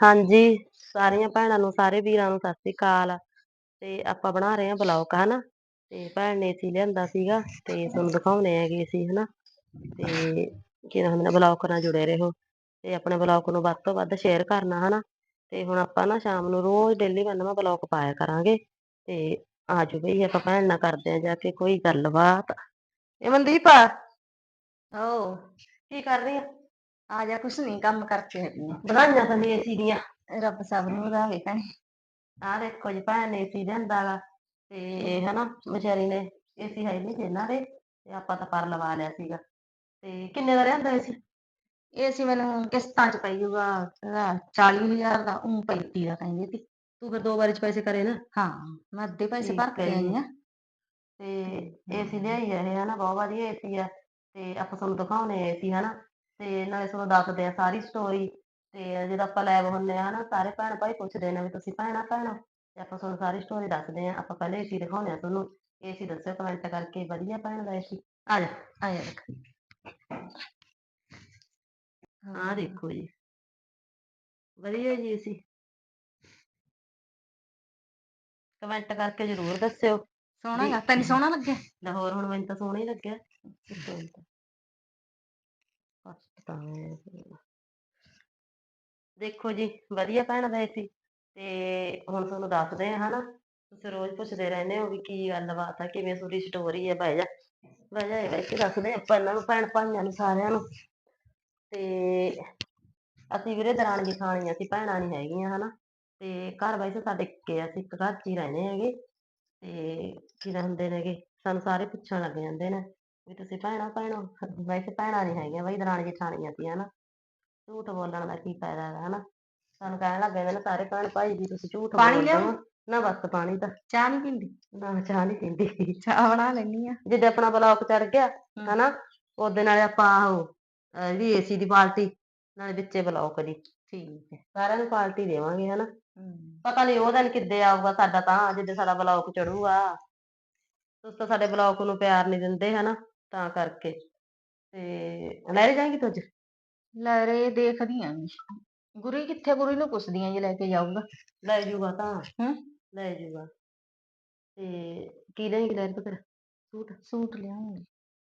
ਹਾਂਜੀ, ਸਾਰੀਆਂ ਭੈਣਾਂ ਨੂੰ, ਸਾਰੇ ਵੀਰਾਂ ਨੂੰ ਸਤਿ ਸ੍ਰੀ ਅਕਾਲ। ਤੇ ਆਪਾਂ ਬਣਾ ਰਹੇ ਹਾਂ ਬਲੌਗ ਹਨਾ? ਤੇ ਭੈਣ ਨੇ ਸੀ ਲਿਆਂਦਾ ਸੀਗਾ, ਤੇ ਤੁਹਾਨੂੰ ਦਿਖਾਉਣੇ ਹੈਗੇ ਅਸੀਂ ਹਨਾ? ਤੇ ਕੀ ਨਾਮ ਹੁੰਦਾ ਬਲੌਗ ਨਾਲ ਜੁੜੇ ਰਹੋ। ਤੇ ਆਪਣੇ ਬਲੌਗ ਨੂੰ ਵੱਧ ਤੋਂ ਵੱਧ ਸ਼ੇਅਰ ਕਰਨਾ, ਹਨਾ? ਤੇ ਹੁਣ ਆਪਾਂ ਨਾ ਸ਼ਾਮ ਨੂੰ ਰੋਜ਼ ਡੇਲੀ ਮੈਂ ਬਲੌਗ ਪਾਇਆ ਕਰਾਂਗੇ। ਤੇ ਆਜੋ ਬਈ, ਆਪਾਂ ਭੈਣ ਨਾਲ ਕਰਦੇ ਆ ਜਾ ਕੇ ਕੋਈ ਗੱਲਬਾਤ। ਇਹ ਮਨਦੀਪ ਓ, ਕੀ ਕਰ ਰਹੀ ਆ? ਆ ਜਾ ਕੁਛ ਨਹੀਂ ਕੰਮ ਕਰਕੇ ਹਟੀ ਆਂ। ਬਣਾਈਆਂ ਤਾਂ ਨਹੀਂ ਏਸੀ ਦੀਆਂ। ਰੱਬ ਸਭ ਨੂੰ ਵਧਾਵੇ ਭੈਣੇ। ਆਹ ਦੇਖੋ ਜੀ ਭੈਣ ਨੇ ਏਸੀ ਲਿਆਂਦਾ ਗਾ ਤੇ ਹਨਾ ਵਿਚਾਰੀ ਨੇ ਏਸੀ ਹੈ ਨਹੀਂ ਸੀ ਇਹਨਾਂ ਦੇ ਤੇ ਆਪਾਂ ਤਾਂ ਪਰ ਲਵਾ ਲਿਆ ਸੀਗਾ। ਤੇ ਕਿੰਨੇ ਦਾ ਲਿਆਂਦਾ ਏਸੀ ਇਹ ਸੀ ਮੈਨੂੰ ਕਿਸ਼ਤਾਂ ਚ ਪਈ ਜੂਗਾ 40000 ਦਾ ਉਹ 35 ਦਾ ਕਹਿੰਦੇ ਸੀ। ਤੂੰ ਫਿਰ ਦੋ ਵਾਰੀ ਚ ਪੈਸੇ ਕਰੇ ਨਾ। ਹਾਂ ਮੈਂ ਅੱਧੇ ਪੈਸੇ ਠੀਕ ਭਰ ਕੇ ਹੈ ਜੀ। ਆਈ ਆ। ਤੇ ਏਸੀ ਲਿਆਈ ਆ ਇਹ ਹਨਾ ਬਹੁਤ ਵਧੀਆ ਏਸੀ ਆ। ਤੇ ਆਪਾਂ ਤੁਹਾਨੂੰ ਦਿਖਾਉਣੇ ਏਸੀ ਹਨਾ। ਤੇ ਨਾਲੇ ਤੁਹਾਨੂੰ ਦੱਸਦੇ ਆ ਸਾਰੀ ਸਟੋਰੀ ਤੇ ਜਦੋਂ ਆਪਾਂ ਲੈਬ ਹੁੰਨੇ ਆ ਹਨਾ, ਸਾਰੇ ਭੈਣ ਭਾਈ ਪੁੱਛਦੇ ਨੇ ਵੀ ਤੁਸੀਂ ਭੈਣਾ ਭੈਣਾ? ਤੇ ਆਪਾਂ ਤੁਹਾਨੂੰ ਸਾਰੀ ਸਟੋਰੀ ਦੱਸਦੇ ਆ, ਆਪਾਂ ਪਹਿਲੇ ਏਸੀ ਦਿਖਾਉਣੇ ਆ ਤੁਹਾਨੂੰ। ਏਸੀ ਦੱਸਿਓ ਕਮੈਂਟ ਕਰਕੇ, ਵਧੀਆ ਭੈਣ ਦਾ ਏਸੀ ਆ ਜਾ ਆ ਜਾ ਦੇਖ। ਆਹ ਦੇਖੋ ਜੀ। ਵਧੀਆ ਜੀ ਏਸੀ ਕਮੈਂਟ ਕਰਕੇ ਜ਼ਰੂਰ ਦੱਸਿਓ। ਸੋਹਣਾ ਗਾ, ਤੈਨੂੰ ਸੋਹਣਾ ਲੱਗਿਆ? ਲਾਹੌਰ ਹੁਣ ਮੈਨੂੰ ਤਾਂ ਸੋਹਣਾ ਹੀ ਲੱਗਿਆ। ਤਾਂ ਦੇਖੋ ਜੀ, ਵਧੀਆ ਭੈਣ ਦਾ ਏਸੀ ਤੇ ਹੁਣ ਤੁਹਾਨੂੰ ਦੱਸਦੇ ਆ, ਹਨਾ? ਤੁਸੀਂ ਰੋਜ਼ ਪੁੱਛਦੇ ਰਹਿੰਦੇ ਹੋ ਵੀ ਕੀ ਗੱਲਬਾਤ ਆ, ਕਿਵੇਂ ਤੁਹਾਡੀ ਸਟੋਰੀ ਹੈ ਬਹਿ ਜਾ। ਬਹਿ ਜਾ ਬਹਿ ਕੇ ਦੱਸਦੇ ਆਪਾਂ ਇਹਨਾਂ ਨੂੰ, ਭੈਣ ਭਾਈਆਂ ਨੂੰ ਸਾਰਿਆਂ ਨੂੰ। ਤੇ ਅਸੀਂ ਵੀਰੇ ਦਰਾਣੀ ਜਠਾਣੀਆਂ ਸੀ, ਭੈਣਾਂ ਨਹੀਂ ਹੈਗੀਆਂ, ਹਨਾ? ਤੇ ਘਰ ਵੈਸੇ ਸਾਡੇ ਇੱਕੇ ਅਸੀਂ ਇੱਕ ਘਰ 'ਚ ਹੀ ਰਹਿੰਦੇ ਹੈਗੇ। ਤੇ ਕੀ ਹੁੰਦੇ ਨੇਗੇ? ਸਾਨੂੰ ਸਾਰੇ ਪੁੱਛਣ ਲੱਗ ਜਾਂਦੇ ਨੇ। ਵੀ ਤੁਸੀਂ ਭੈਣਾ ਭੈਣੋ ਵੈਸੇ ਭੈਣਾਂ ਨਹੀਂ ਹੈਗੀਆਂ ਬਈ ਦਰਾਣੀ ਜਠਾਣੀਆਂ ਸੀ ਹਨਾ। ਝੂਠ ਬੋਲਣ ਦਾ ਕੀ ਫਾਇਦਾ ਹੈਗਾ ਹਨਾ। ਸਾਨੂੰ ਕਹਿਣ ਲੱਗ ਜਾਂਦੇ ਨੇ ਸਾਰੇ ਭੈਣ ਭਾਈ ਵੀ ਤੁਸੀਂ ਝੂਠ ਪਾਣੀ ਬੋਲਦੇ? ਹੋ। ਨਾ ਬਸ ਪਾਣੀ ਤਾਂ। ਚਾਹ ਨਹੀਂ ਪੀਂਦੀ? ਨਾ ਚਾਹ ਨਹੀਂ ਪੀਂਦੀ। ਚਾਹ ਬਣਾ ਲੈਣੀ ਆ। ਜਿੱਦੇ ਆਪਣਾ ਬਲੌਕ ਚੜ ਗਿਆ। ਹਨਾ ਉਹਦੇ ਨਾਲੇ ਆਪਾਂ ਉਹ ਅਹ ਜਿਹੜੀ ਏਸੀ ਦੀ ਪਾਰਟੀ ਨਾਲੇ ਵਿੱਚੇ ਬਲੌਕ ਦੀ ਠੀਕ ਹੈ। ਸਾਰਿਆਂ ਨੂੰ ਪਾਰਟੀ ਦੇਵਾਂਗੇ ਹਨਾ। ਪਤਾ ਨਹੀਂ ਉਹ ਦਿਨ ਕਿੱਦੇ ਆਊਗਾ ਸਾਡਾ ਤਾਂ ਜਿੱਦੇ ਸਾਡਾ ਬਲੌਕ ਚੜੂਗਾ ਤੁਸੀਂ ਤਾਂ ਸਾਡੇ ਬਲੌਕ ਨੂੰ ਪਿਆਰ ਨਹੀਂ ਦਿੰਦੇ ਹਨਾ। ਤਾਂ ਕਰਕੇ। ਤੇ ਲੈ ਜਾਏਂਗੀ ਤੂੰ ਅੱਜ? ਲੈ ਰੇ ਦੇਖਦੀ ਆਂ ਗੁਰੀ ਕਿੱਥੇ ਗੁਰੀ ਨੂੰ ਪੁੱਛਦੀ ਆਂ ਜੇ ਲੈ ਕੇ ਜਾਊਗਾ। ਲੈ ਜੂਗਾ ਤਾਂ? ਲੈ ਜੂਗਾ। ਤੇ ਕੀ ਲੈਂਗੀ ਲੈ ਤੂੰ ਫਿਰ? ਸੂਟ? ਸੂਟ ਲਿਆਉਂਗੀ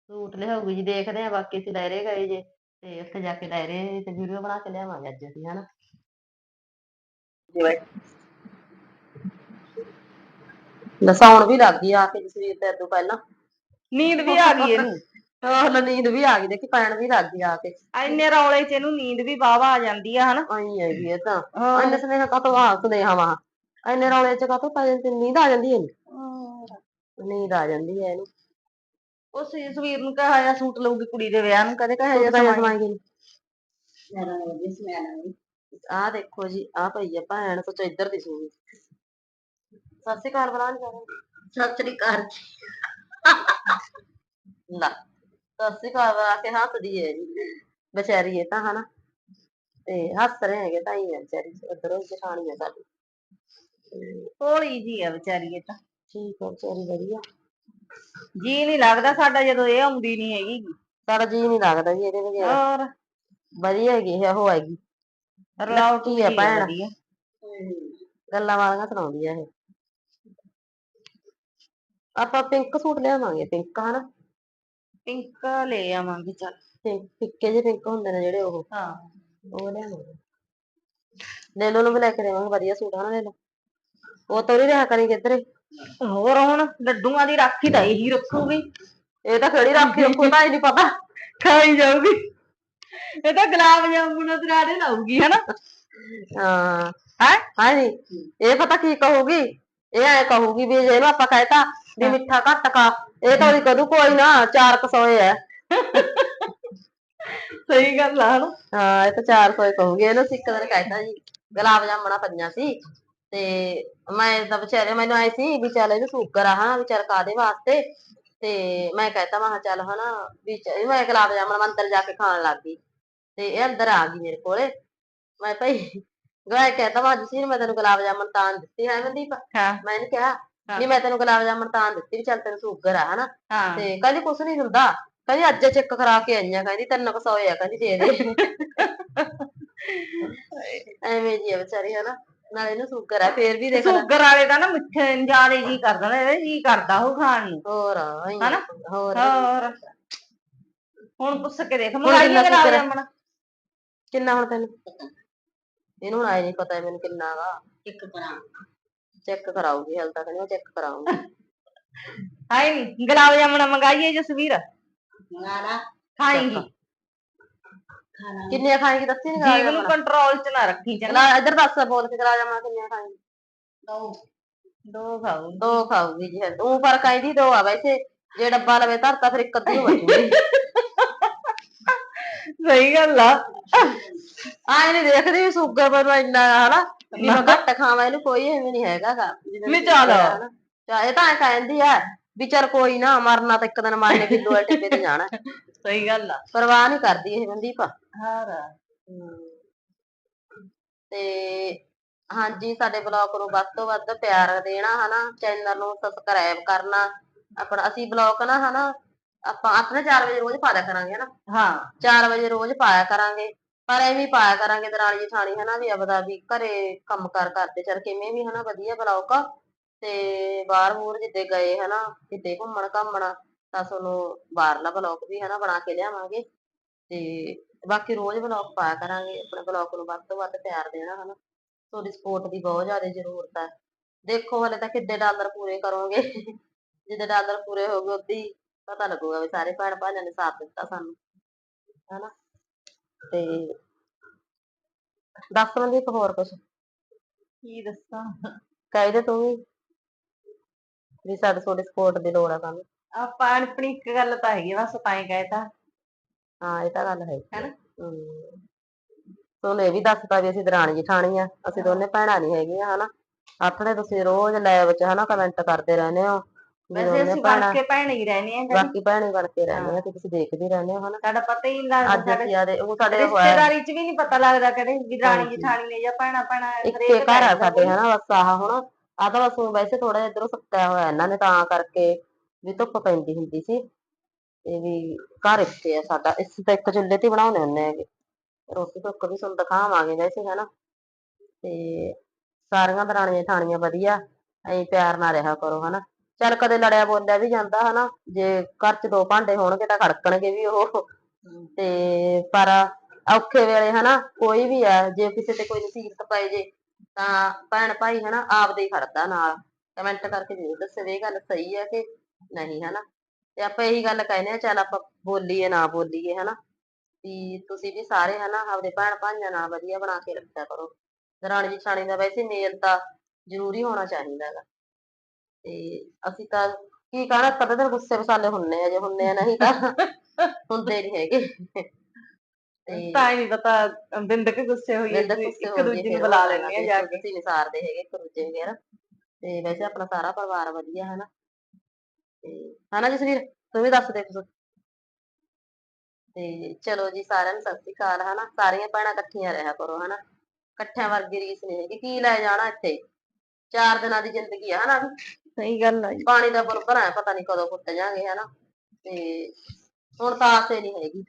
ਸੂਟ ਲਿਆਉਗੀ ਜੀ ਦੇਖਦੇ ਆ ਬਾਕੀ ਅਸੀਂ ਲੈ ਰਹੇ ਗਏ ਜੇ। ਤੇ ਉੱਥੇ ਜਾ ਕੇ ਲੈ ਰਹੇ ਤੇ ਵੀਡੀਓ ਬਣਾ ਕੇ ਲਿਆਵਾਂਗੇ ਅੱਜ ਅਸੀਂ ਹਨਾ? ਲਸਾਉਣ ਵੀ ਲੱਗ ਗਈ ਆ ਕੇ ਜਸਵੀਰ ਤੇ ਤੋਂ ਪਹਿਲਾਂ। ਨੀਂਦ ਵੀ ਆ ਗਈ ਇਹਨੂੰ। ਆਹ ਲੈ ਨੀਂਦ ਵੀ ਆ ਗਈ ਦੇਖੀ ਪੈਣ ਵੀ ਲੱਗ ਗਈ ਆ ਕੇ। ਇੰਨੇ ਰੌਲੇ ਚ ਇਹਨੂੰ ਨੀਂਦ ਵੀ ਵਾਵਾ ਆ ਜਾਂਦੀ ਆ ਹਨਾ। ਆਈ ਹੈਗੀ ਇਹ ਤਾਂ। ਹਾਂ। ਇੰਨੇ ਸੁਨੇਹਾ ਕਾਤੋਂ ਆ ਸੁਨੇਹਾ ਵਾ। ਇੰਨੇ ਰੌਲੇ ਚ ਕਾਤੋਂ ਪੈ ਜਾਂਦੀ ਨੀਂਦ ਆ ਜਾਂਦੀ ਹੈ। ਇਹਨੂੰ ਨੀਂਦ ਆ ਜਾਂਦੀ ਹੈ ਇਹਨੂੰ। ਉਸ ਸਵੀਰ ਨੂੰ ਕਹਾ ਜਾ ਸੂਟ ਲਊਗੀ ਕੁੜੀ ਦੇ ਵਿਆਹ ਨੂੰ ਕਦੇ ਕਹਾ ਜਾ ਤਾਂ ਸਮਾਂ ਸਮਾਂਗੀ ਆਹ ਦੇਖੋ ਜੀ ਆਹ ਪਈ ਆ ਭੈਣ ਸੋਚੋ ਇੱਧਰ ਦੀ ਸੂਈ ਸਤਿ ਸ਼੍ਰੀ ਅਕਾਲ ਬੁਲਾ ਨਹੀਂ ਸਤਿ ਸ੍ਰੀ ਅਕਾਲ ਲਾ ਸ਼੍ਰੀ ਅਕਾਲ ਬੁਲਾ ਕੇ ਹੱਸਦੀ ਹੈ ਜੀ ਵਿਚਾਰੀ ਇਹ ਤਾਂ ਹਨਾ ਤੇ ਹੱਸ ਰਹੇ ਹੈਗੇ ਤਾਂ ਹੀ ਹੈ ਵਿਚਾਰੀ ਉਧਰੋਂ ਜਠਾਣੀ ਹੈ ਸਾਡੀ ਤੇ ਭੋਲੀ ਜੀ ਆ ਵਿਚਾਰੀ ਇਹ ਤਾਂ ਠੀਕ ਹੈ ਵਿਚਾਰੀ ਵਧੀਆ। ਜੀ ਨਹੀਂ ਲੱਗਦਾ ਸਾਡਾ ਜਦੋਂ ਇਹ ਆਉਂਦੀ ਨਹੀਂ ਹੈਗੀ ਸਾਡਾ ਜੀ ਨਹੀਂ ਲੱਗਦਾ ਜੀ ਇਹਦੇ ਬਗੈਰ। ਹੋਰ? ਵਧੀਆ ਹੈਗੀ ਇਹ ਉਹ ਹੈਗੀ ਲੱਕੀ ਆ ਭੈਣ। ਗੱਲਾਂ ਵਾਲੀਆਂ ਸੁਣਾਉਂਦੀ ਆ ਇਹ। ਆਪਾਂ ਪਿੰਕ ਸੂਟ ਲਿਆਵਾਂਗੇ ਪਿੰਕ ਹਨਾ? ਪਿੰਕ ਲੈ ਆਵਾਂਗੇ ਚੱਲ। ਪਿੰਕ ਫਿੱਕੇ ਜਿਹੇ ਪਿੰਕ ਹੁੰਦੇ ਨੇ ਜਿਹੜੇ ਉਹ। ਹਾਂ। ਉਹ ਲਿਆਵਾਂਗੇ। ਲੈ ਲੋ ਨੂੰ ਵੀ ਲੈ ਕੇ ਦੇਵਾਂਗੇ ਵਧੀਆ ਸੂਟ ਹਨਾ ਲੈ ਲੋ ਉਹ ਤਾਂ ਨਹੀਂ ਰਿਹਾ ਕਰੀ ਕਿੱਧਰੇ? ਹੋਰ ਹੁਣ ਲੱਡੂਆਂ ਦੀ ਰਾਖੀ ਤਾਂ ਇਹੀ ਰੱਖੂਗੀ। ਇਹ ਤਾਂ ਕਿਹੜੀ ਰਾਖੀ ਰੱਖੂ ਤਾਂ ਹੀ ਨਹੀਂ ਪਤਾ। ਖਾਈ ਜਾਊਗੀ। ਇਹ ਤਾਂ ਗੁਲਾਬ ਜਾਮੁਨ ਦਰਾੜੇ ਲਾਊਗੀ ਹਨਾ? ਹਾਂ। ਹੈ? ਹਾਂਜੀ ਇਹ ਪਤਾ ਕੀ ਕਹੂਗੀ? ਇਹ ਐ ਕਹੂਗੀ ਵੀ ਇਹਨੂੰ ਆਪਾਂ ਕਹਿਤਾ ਵੀ ਮਿੱਠਾ ਘੱਟ ਖਾ। ਇਹ ਤਾਂ ਉਹਦੀ ਕਦੂ ਕੋਈ ਨਾ ਚਾਰ ਕੁ ਸੌ ਐ ਸਹੀ ਗੱਲ ਆ ਹਨਾ। ਹਾਂ ਇਹ ਤਾਂ 400 ਹੀ ਕਹੂਗੀ। ਇਹਨੂੰ ਅਸੀਂ ਇੱਕ ਦਿਨ ਕਹਿਤਾ ਜੀ ਗੁਲਾਬ ਜਾਮਣਾ ਪਈਆਂ ਸੀ। ਤੇ ਮੈਂ ਤਾਂ ਵਿਚਾਰੇ ਮੈਨੂੰ ਆਏ ਸੀ ਵੀ ਚੱਲ ਇਹਨੂੰ ਸ਼ੂਗਰ ਆ ਹਨਾ ਵੀ ਚੱਲ ਕਾਦੇ ਵਾਸਤੇ? ਤੇ ਮੈਂ ਕਹਿਤਾ ਮੈਂ ਚੱਲ ਹਨਾ ਵੀ ਮੈਂ ਗੁਲਾਬ ਜਾਮਣ ਮੈਂ ਅੰਦਰ ਜਾ ਕੇ ਖਾਣ ਲੱਗ ਗਈ। ਤੇ ਇਹ ਅੰਦਰ ਆ ਗਈ ਮੇਰੇ ਕੋਲੇ। ਮੈਂ ਭਾਈ ਗਾਇ ਕਹਿਤਾ ਵਾ ਜੀ ਮੈਂ ਤੈਨੂੰ ਗੁਲਾਬ ਜਾਮਣ ਤਾਂ ਦਿੱਤੀ ਹੈ ਮਨਦੀਪ? ਹਾਂ। ਮੈਂ ਇਹਨੂੰ ਕਿਹਾ ਹਾਂ। ਵੀ ਮੈਂ ਤੈਨੂੰ ਗੁਲਾਬ ਜਾਮਣ ਤਾਂ ਦਿੱਤੀ ਵੀ ਚੱਲ ਤੈਨੂੰ ਸ਼ੂਗਰ ਆ ਹਨਾ? ਹਾਂ। ਤੇ ਕਹਿੰਦੀ ਕੁਛ ਨਹੀਂ ਹੁੰਦਾ। ਕਹਿੰਦੀ ਅੱਜ ਚੈੱਕ ਕਰਾ ਕੇ ਆਈਆਂ ਕਹਿੰਦੀ ਤਿੰਨ ਕੁ ਸੌ ਆ ਕਹਿੰਦੀ ਦੇ ਦੇ। ਐਵੇਂ ਜੀ ਆ ਵਿਚਾਰੀ ਹਨਾ? ਨਾਲੇ ਇਹਨੂੰ ਸ਼ੂਗਰ ਆ ਫੇਰ ਵੀ ਦੇਖ ਸ਼ੂਗਰ ਵਾਲੇ ਦਾ ਨਾ ਮਿੱਠੇ ਜਿਆਦੇ ਜੀ ਕਰਦਾ ਨਾ ਇਹਦਾ ਜੀ ਕਰਦਾ ਉਹ ਖਾਣ ਨੂੰ। ਹੋਰ ਹਨਾ? ਹੋਰ। ਹੋਰ। ਹੁਣ ਪੁੱਛ ਕੇ ਦੇਖ ਸ਼ੂਗਰ ਆ? ਜਾਮਣ ਕਿੰਨਾ ਹੁਣ ਤੈਨੂੰ? ਇਹਨੂੰ ਹੁਣ ਆਏ ਨਹੀਂ ਪਤਾ ਮੈਨੂੰ ਕਿੰਨਾ ਵਾ। ਚੈੱਕ ਕਰਾਉਗੀ ਹਾਲ ਤੱਕ ਨਹੀਂ ਚੈੱਕ ਕਰਾਉਂਗੀ ਹਾਏ ਨੀ ਗੁਲਾਬ ਜਾਮਣ ਮੰਗਾਈਏ ਜਸਵੀਰ। ਮੰਗਾ ਲਾ ਖਾਏਂਗੀ ਕਿੰਨੀਆਂ ਖਾਏਗੀ ਦੱਸੀ ਨਹੀਂ ਜੀਵ ਨੂੰ ਕੰਟਰੋਲ ਚ ਨਾ ਰੱਖੀ ਚੰਗਾ ਚਲਾ ਇੱਧਰ ਦੱਸ ਬੋਲ ਕੇ ਕਰਾ ਜਾਵਾਂ ਕਿੰਨੀਆਂ ਖਾਏਗੀ? ਦੋ। ਖਾਊ ਦੋ ਖਾਊਗੀ ਜੀ ਤੂੰ ਪਰ ਕਹਿੰਦੀ ਦੋ ਆ ਵੈਸੇ ਜੇ ਡੱਬਾ ਲਵੇ ਧਰਤਾ ਫਿਰ ਇੱਕ ਅੱਧੀ ਹੋ ਬਚੂਗੀ ਸਹੀ ਗੱਲ ਆ। ਆਏ ਨਹੀਂ ਦੇਖਦੀ ਵੀ ਸ਼ੂਗਰ ਪਰ ਇੰਨਾ ਹਨਾ? ਵੀ ਮੈਂ ਘੱਟ ਖਾਵਾਂ ਇਹਨੂੰ ਕੋਈ ਐਵੇਂ ਨਹੀਂ ਹੈਗਾਗਾ ਵੀ ਚੱਲ। ਇਹ ਤਾਂ ਐਂ ਕਹਿੰਦੀ ਆ ਵੀ ਚੱਲ ਕੋਈ ਨਾ ਮਰਨਾ ਤਾਂ ਇੱਕ ਦਿਨ ਮਾਰਨੇ ਕਿਲੋ ਵਾਲੇ ਟਿੱਬੇ ਤੇ ਜਾਣਾ। ਸਹੀ ਗੱਲ ਆ। ਪਰਵਾਹ ਨਹੀਂ ਕਰਦੀ ਇਹ ਮਨਦੀਪ। ਹਾਰ ਤੇ ਹਾਂਜੀ ਸਾਡੇ ਬਲੌਗ ਨੂੰ ਵੱਧ ਤੋਂ ਵੱਧ ਪਿਆਰ ਦੇਣਾ ਹਨਾ। ਚੈਨਲ ਨੂੰ ਸਬਸਕ੍ਰਾਈਬ ਕਰਨਾ। ਆਪਣਾ ਅਸੀਂ ਬਲੌਗ ਨਾ ਹਨਾ ਆਪਾਂ ਆਪਣੇ 4 ਵਜੇ ਰੋਜ਼ ਪਾ ਦਿਆ ਕਰਾਂਗੇ ਹਨਾ। ਹਾਂ। 4 ਵਜੇ ਰੋਜ਼ ਪਾਇਆ ਕਰਾਂਗੇ। ਪਰ ਐਵੇਂ ਪਾਇਆ ਕਰਾਂਗੇ ਦਰਾਣੀ ਜਠਾਣੀ, ਹਨਾ, ਵੀ ਆਪਦਾ ਵੀ ਘਰੇ ਕੰਮ ਕਾਰ ਕਰਦੇ। ਚੱਲ ਕਿਵੇਂ ਵੀ, ਹਨਾ, ਵਧੀਆ ਬਲੌਗ ਤੇ ਬਾਹਰ ਬੂਰ ਜਿੱਦੇ ਗਏ, ਹਨਾ ਕਿਤੇ ਘੁੰਮਣ ਘਾਮਣ, ਤਾਂ ਤੁਹਾਨੂੰ ਬਾਹਰਲਾ ਬਲੌਗ ਵੀ, ਹਨਾ, ਬਣਾ ਕੇ ਲਿਆਵਾਂਗੇ। ਤੇ ਬਾਕੀ ਰੋਜ਼ ਬਲੌਗ ਪਾਇਆ ਕਰਾਂਗੇ, ਆਪਣੇ ਬਲੌਗ ਨੂੰ ਵੱਧ ਤੋਂ ਵੱਧ ਪਿਆਰ ਦੇਣਾ, ਹਨਾ। ਤੁਹਾਡੀ ਸਪੋਰਟ ਦੀ ਬਹੁਤ ਜ਼ਿਆਦਾ ਜ਼ਰੂਰਤ ਹੈ। ਦੇਖੋ ਹਲੇ ਤਾਂ ਕਿੱਦੇ ਡਾਲਰ ਪੂਰੇ ਕਰੋਗੇ। ਜਿੱਦੇ ਡਾਲਰ ਪੂਰੇ ਹੋ ਗਏ, ਉਦੋਂ ਹੀ ਪਤਾ ਲੱਗੂਗਾ ਵੀ ਸਾਰੇ ਭੈਣ ਭਾਈਆਂ ਨੇ ਸਾਥ ਦਿੱਤਾ ਸਾਨੂੰ, ਹਨਾ। ਤੇ ਦੱਸ ਮਨਦੀਪ ਹੋਰ ਕੁਛ। ਕੀ ਦੱਸਾਂ? ਕਹਿ ਦੇ ਤੂੰ ਵੀ। ਵੀ ਸਾਡੇ ਤੁਹਾਡੀ ਸਪੋਰਟ ਦੀ ਲੋੜ ਆ ਸਾਨੂੰ। ਆਪਾਂ ਆਪਣੀ ਇੱਕ ਗੱਲ ਤਾਂ ਹੈਗੀ ਆ, ਬਸ ਤਾਂ ਹੀ ਕਹਿਤਾ ਹਾਂ ਇਹ ਤਾਂ ਗੱਲ ਹੈ ਹੈਨਾ? ਹਮ ਤੁਹਾਨੂੰ ਇਹ ਵੀ ਦੱਸਤਾ ਵੀ ਅਸੀਂ ਦਰਾਣੀ ਜਠਾਣੀ ਆ ਅਸੀਂ ਦੋਨੇ ਭੈਣਾਂ ਨਹੀਂ ਹੈਗੀਆਂ ਹਨਾ? ਆਥਣੇ ਤੁਸੀਂ ਰੋਜ਼ ਲਾਈਵ ਚ ਹਨਾ ਕਮੈਂਟ ਕਰਦੇ ਰਹਿੰਦੇ ਹੋ। ਵੈਸੇ ਅਸੀਂ ਬਣ ਭੈਣਾਂ ਕੇ ਭੈਣ ਹੀ ਰਹਿੰਦੇ ਆਂ ਬਾਕੀ ਭੈਣੇ ਬਣ ਕੇ ਰਹਿੰਦੇ ਆ ਤੇ ਤੁਸੀਂ ਦੇਖਦੇ ਰਹਿੰਦੇ ਹੋ ਹਨਾ। ਸਾਡਾ ਪਤਾ ਹੀ ਨਹੀਂ ਲੱਗਦਾ ਅੱਜ ਸਾਡੇ ਅਸੀਂ ਆਦੇ ਉਹ ਸਾਡੇ ਹੋਇਆ ਰਿਸ਼ਤੇਦਾਰੀ ਚ ਵੀ ਨਹੀਂ ਪਤਾ ਲੱਗਦਾ ਕਦੇ ਵੀ ਰਾਣੀ। ਜਠਾਣੀ ਨੇ ਜਾਂ ਭੈਣਾ ਭੈਣਾ ਇੱਕੇ ਘਰ ਆ ਸਾਡੇ ਹਨਾ ਬਸ ਆਹ ਹੁਣ ਆ ਤਾਂ ਬਸ ਵੈਸੇ ਥੋੜਾ ਜਿਹਾ ਇਧਰੋਂ ਸੱਤਿਆ ਹੋਇਆ ਇਹਨਾਂ ਨੇ ਤਾਂ ਕਰਕੇ ਵੀ ਧੁੱਪ ਪੈਂਦੀ ਹੁੰਦੀ ਸੀ। ਤੇ ਵੀ ਘਰ ਇੱਥੇ ਆ ਸਾਡਾ ਅਸੀਂ ਤਾਂ ਇੱਕ ਚੁੱਲ੍ਹੇ ਤੇ ਹੀ ਬਣਾਉਣੇ ਹੁੰਦੇ ਹੈਗੇ। ਰੋਟੀ ਟੁੱਕ ਵੀ ਤੁਹਾਨੂੰ ਦਿਖਾਵਾਂਗੇ ਵੈਸੇ ਹਨਾ। ਤੇ ਸਾਰੀਆਂ ਦਰਾਣੀਆਂ ਠਾਣੀਆਂ ਵਧੀਆ ਐਂ ਪਿਆਰ ਨਾਲ ਰਿਹਾ ਕਰੋ ਹਨਾ। ਚੱਲ ਕਦੇ ਲੜਿਆ ਬੋਲਿਆ ਵੀ ਜਾਂਦਾ ਹਨਾ, ਜੇ ਘਰ ਚ ਦੋ ਭਾਂਡੇ ਹੋਣਗੇ ਤਾਂ ਖੜਕਣਗੇ ਵੀ ਉਹ। ਤੇ ਪਰ ਔਖੇ ਵੇਲੇ ਹਨਾ, ਕੋਈ ਵੀ ਆ ਜੇ ਕਿਸੇ ਤੇ ਕੋਈ ਨਸੀਬਤ ਪਏ ਜੇ, ਤਾਂ ਭੈਣ ਭਾਈ ਹਨਾ ਆਪਦੇ ਹੀ ਖੜਦਾ ਨਾਲ। ਕਮੈਂਟ ਕਰਕੇ ਜ਼ਰੂਰ ਦੱਸੋ ਵੀ ਇਹ ਗੱਲ ਸਹੀ ਹੈ ਕਿ ਨਹੀਂ ਹਨਾ। ਤੇ ਆਪਾਂ ਇਹੀ ਗੱਲ ਕਹਿੰਦੇ ਆ, ਚੱਲ ਆਪਾਂ ਬੋਲੀਏ ਨਾ ਬੋਲੀਏ ਹਨਾ। ਵੀ ਤੁਸੀਂ ਵੀ ਸਾਰੇ ਹਨਾ ਆਪਦੇ ਭੈਣ ਭਾਈਆਂ ਨਾਲ ਵਧੀਆ ਬਣਾ ਕੇ ਰੱਖਿਆ ਕਰੋ। ਦਰਾਣੀ ਜਠਾਣੀ ਦਾ ਵੈਸੇ ਮੇਲ ਤਾਂ ਜ਼ਰੂਰੀ ਹੋਣਾ ਚਾਹੀਦਾ ਹੈਗਾ। ਅਸੀਂ ਤਾਂ ਕੀ ਕਹਣਾ ਕਦੇ ਦਿਨ ਗੁੱਸੇ ਵਸਾਲੇ ਹੁੰਨੇ ਆ ਜੇ ਹੁੰਨੇ ਆ ਨਹੀਂ ਤਾਂ ਹੁੰਦੇ ਨਹੀਂ ਹੈਗੇ। ਤੇ ਤਾਂ ਹੀ ਨਹੀਂ ਪਤਾ ਬਿੰਦ ਕੇ ਗੁੱਸੇ ਹੋਈ ਬਿੰਦ ਇੱਕ ਗੁੱਸੇ ਹੋ ਦੂਜੇ ਗਏ ਨੂੰ ਫਿਰ ਬੁਲਾ ਉਹ ਲੈਂਦੇ ਆ ਜਾ ਕੇ। ਤੁਸੀਂ ਵਿਸਾਰਦੇ ਹੈਗੇ ਇੱਕ ਦੂਜੇ ਵਗੈਰਾ। ਤੇ ਵੈਸੇ ਆਪਣਾ ਸਾਰਾ ਪਰਿਵਾਰ ਵਧੀਆ ਹੈ ਨਾ ਤੇ ਹਨਾ ਜਸਵੀਰ ਤੂੰ ਵੀ ਦੱਸ ਦੇ ਕੁਛ। ਤੇ ਚਲੋ ਜੀ ਸਾਰਿਆਂ ਨੂੰ ਸਤਿ ਸ੍ਰੀ ਅਕਾਲ ਹਨਾ। ਸਾਰੀਆਂ ਭੈਣਾਂ ਇਕੱਠੀਆਂ ਰਿਹਾ ਕਰੋ ਹਨਾ। ਇਕੱਠਿਆਂ ਵਰਗੀ ਰੀਸ ਨਹੀਂ ਹੈਗੀ ਕੀ ਲੈ ਜਾਣਾ ਇੱਥੇ। ਚਾਰ ਦਿਨਾਂ ਦੀ ਜ਼ਿੰਦਗੀ ਆ ਹਨਾ। ਸਹੀ ਗੱਲ ਆ ਜੀ। ਪਾਣੀ ਦਾ ਬੁਲਬੁਲ ਹੈ ਪਤਾ ਨਹੀਂ ਕਦੋਂ ਫੁੱਟ ਜਾਾਂਗੇ ਹਨਾ। ਤੇ ਹੁਣ ਤਾਂ ਆਸੇ ਨਹੀਂ ਹੈਗੀ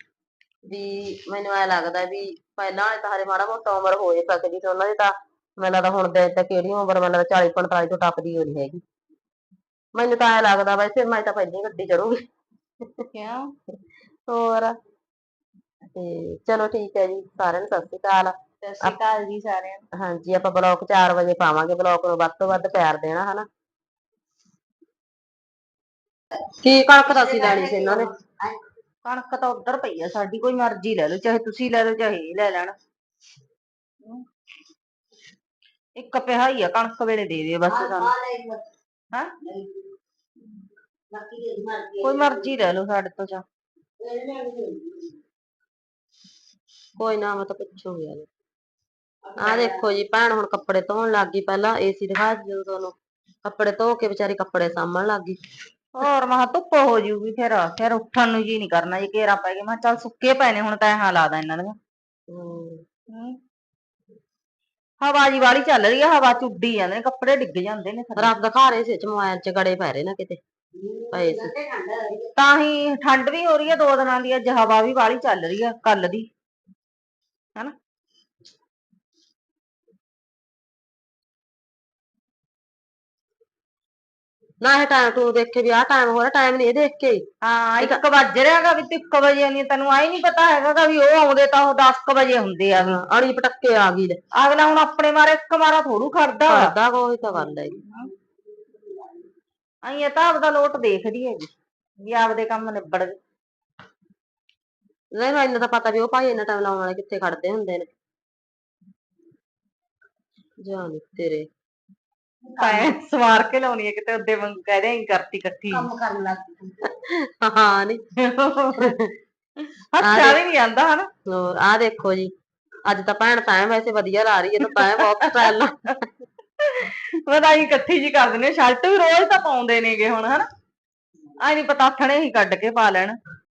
ਵੀ ਮੈਨੂੰ ਐ ਲੱਗਦਾ ਵੀ ਪਹਿਲਾਂ ਵਾਲੇ ਤਾਂ ਹਰੇ ਮਾੜਾ ਮੋਟਾ ਉਮਰ ਹੋ ਹੀ ਸਕਦੀ ਤੇ ਉਹਨਾਂ ਦੀ ਤਾਂ ਮੈਨੂੰ ਲੱਗਦਾ ਹੁਣ ਦੇ ਤਾਂ ਕਿਹੜੀ ਉਮਰ ਮੈਨੂੰ ਲੱਗਦਾ 40 45 ਤੋਂ ਟੱਪਦੀ ਹੋਈ ਹੈਗੀ। ਮੈਨੂੰ ਤਾਂ ਐ ਲੱਗਦਾ ਵੈਸੇ ਮੈਂ ਤਾਂ ਪਹਿਲੀ ਗੱਡੀ ਚੜੂਗੀ। ਕਿਉਂ? ਹੋਰ ਤੇ ਚਲੋ ਠੀਕ ਹੈ ਜੀ ਸਾਰਿਆਂ ਨੂੰ ਸਤਿ ਸ਼੍ਰੀ ਅਕਾਲ। ਸਤਿ ਸ਼੍ਰੀ ਅਕਾਲ ਜੀ ਸਾਰਿਆਂ ਨੂੰ। ਹਾਂਜੀ ਆਪਾਂ ਬਲੌਗ 4 ਵਜੇ ਪਾਵਾਂਗੇ ਬਲੌਗ ਨੂੰ ਵੱਧ ਤੋਂ ਵੱਧ ਪਿਆਰ ਦੇਣਾ ਹਨਾ। ਕੀ ਕਣਕ ਦਾ ਸੀ ਲੈਣੀ ਸੀ ਇਹਨਾਂ ਨੇ? ਕਣਕ ਤਾਂ ਉੱਧਰ ਪਈ ਆ ਸਾਡੀ ਕੋਈ ਮਰਜ਼ੀ ਲੈ ਲਓ ਚਾਹੇ ਤੁਸੀਂ ਲੈ ਲਓ ਚਾਹੇ ਇਹ ਲੈ ਲੈਣ। ਇੱਕ ਪਿਹਾਈ ਆ ਕਣਕ ਵੇਲੇ ਦੇ ਦੇ ਬਸ ਸਾਨੂੰ। ਹਾਂ? ਕੋਈ ਮਰਜ਼ੀ ਲੈ ਲਓ ਸਾਡੇ ਤੋਂ ਚਾ ਕੋਈ ਨਾ ਮੈਂ ਤਾਂ ਪੁੱਛੂਗੀ ਯਾਰ ਆ ਦੇਖੋ ਜੀ ਭੈਣ ਹੁਣ ਕੱਪੜੇ ਧੋਣ ਲੱਗ ਗਈ ਪਹਿਲਾਂ ਏਸੀ ਦਿਖਾ ਦਿਓ ਤੁਹਾਨੂੰ। ਕੱਪੜੇ ਧੋ ਕੇ ਵਿਚਾਰੀ ਕੱਪੜੇ ਸਾਂਭਣ ਲੱਗ ਗਈ। ਹੋਰ ਮਹਾ ਧੁੱਪ ਹੋ ਜੂਗੀ ਫਿਰ ਫਿਰ ਉੱਠਣ ਨੂੰ ਜੀ ਨਹੀਂ ਕਰਨਾ ਜੇ ਘੇਰਾ ਪੈ ਗਿਆ ਮੈਂ ਕਿਹਾ ਚੱਲ ਸੁੱਕੇ ਪਏ ਨੇ ਹੁਣ ਤਾਂ ਐਂ ਲਾ ਦਾਂ ਇਹਨਾਂ ਦੀਆਂ। ਹਵਾ ਜੀ ਵਾਲੀ ਚੱਲ ਰਹੀ ਆ ਹਵਾ ਚ ਉੱਡੀ ਜਾਂਦੇ ਨੇ ਕੱਪੜੇ ਡਿੱਗ ਜਾਂਦੇ ਨੇ ਥੱਲੇ। ਰੱਬ ਦਿਖਾ ਰਹੇ ਸੀ ਚ ਮੋਬਾਈਲ ਚ ਗੜੇ ਪੈ ਰਹੇ ਨਾ ਕਿਤੇ। ਪਏ ਸੀ। ਤਾਂ ਹੀ ਠੰਡ ਵੀ ਹੋ ਰਹੀ ਹੈ ਦੋ ਦਿਨਾਂ ਦੀ ਅੱਜ ਹਵਾ ਵੀ ਵਾਲੀ ਚੱਲ ਰਹੀ ਆ ਕੱਲ ਦੀ। ਨਾ ਇਹ ਟਾਈਮ ਤੂੰ ਦੇਖੇ ਵੀ ਆਹ ਟਾਈਮ ਹੋ ਰਿਹਾ ਟਾਈਮ ਨਹੀਂ ਇਹ ਦੇਖ ਕੇ। ਹਾਂ 1 ਵੱਜ ਰਿਹਾਗਾ ਵੀ ਤੂੰ 1 ਵਜੇ ਆਉਂਦੀ ਤੈਨੂੰ ਆਈ ਨਹੀਂ ਪਤਾ ਹੈਗਾ ਵੀ ਉਹ ਆਉਂਦੇ ਤਾਂ ਉਹ 10 ਵਜੇ ਹੁੰਦੇ ਆ। ਅੜੀ ਪਟੱਕੇ ਆ ਗਈ ਲੈ। ਅਗਲਾ ਹੁਣ ਆਪਣੇ ਮਾਰੇ ਇੱਕ ਮਾਰਾ ਥੋੜੂ ਖੜਦਾ। ਕਰਦਾ ਕੋਈ ਤਾਂ ਗੱਲ ਹੈ। ਅਈ ਇਹ ਤਾਂ ਆਪਦਾ ਲੋਟ ਦੇਖਦੀ ਹੈਗੀ ਵੀ ਆਪਦੇ ਕੰਮ ਨਿਬੜ ਗਏ। ਨਹੀਂ ਮੈਨੂੰ ਤਾਂ ਪਤਾ ਵੀ ਉਹ ਭਾਈ ਇੰਨਾ ਟਾਈਮ ਲਾਉਣ ਵਾਲੇ ਕਿੱਥੇ ਖੜਦੇ ਹੁੰਦੇ ਨੇ। ਜਾਨ ਤੇਰੇ। ਐ ਸਵਾਰ ਕੇ ਲਾਉਣੀ ਹੈ ਕਿਤੇ ਉਹਦੇ ਵਾਂਗ ਕਹਿ ਦੇ ਕਰਤੀ ਇਕੱਠੀ। ਕੰਮ ਕਰਨ ਲੱਗ ਹਾਂ ਨਹੀਂ ਹੱਥਾ ਵੀ ਨਹੀਂ ਆਂਦਾ ਹਨਾ? ਹੋਰ ਆ ਦੇਖੋ ਜੀ ਅੱਜ ਤਾਂ ਭੈਣ ਤਾਂ ਵੈਸੇ ਵਧੀਆ ਲਾ ਰਹੀ ਹੈ ਤਾਂ ਤਾਂ ਬਹੁਤ ਸਟਾਈਲ ਨਾਲ ਵਧਾਈ ਇਕੱਠੀ ਜੀ ਕਰ ਦਿੰਦੇ ਸ਼ਰਟ ਵੀ ਰੋਜ਼ ਤਾਂ ਪਾਉਂਦੇ ਨੇਗੇ ਹੁਣ ਹਨਾ? ਆਈ ਨਹੀਂ ਪਤਾ ਥਣੇ ਹੀ ਕੱਢ ਕੇ ਪਾ ਲੈਣ।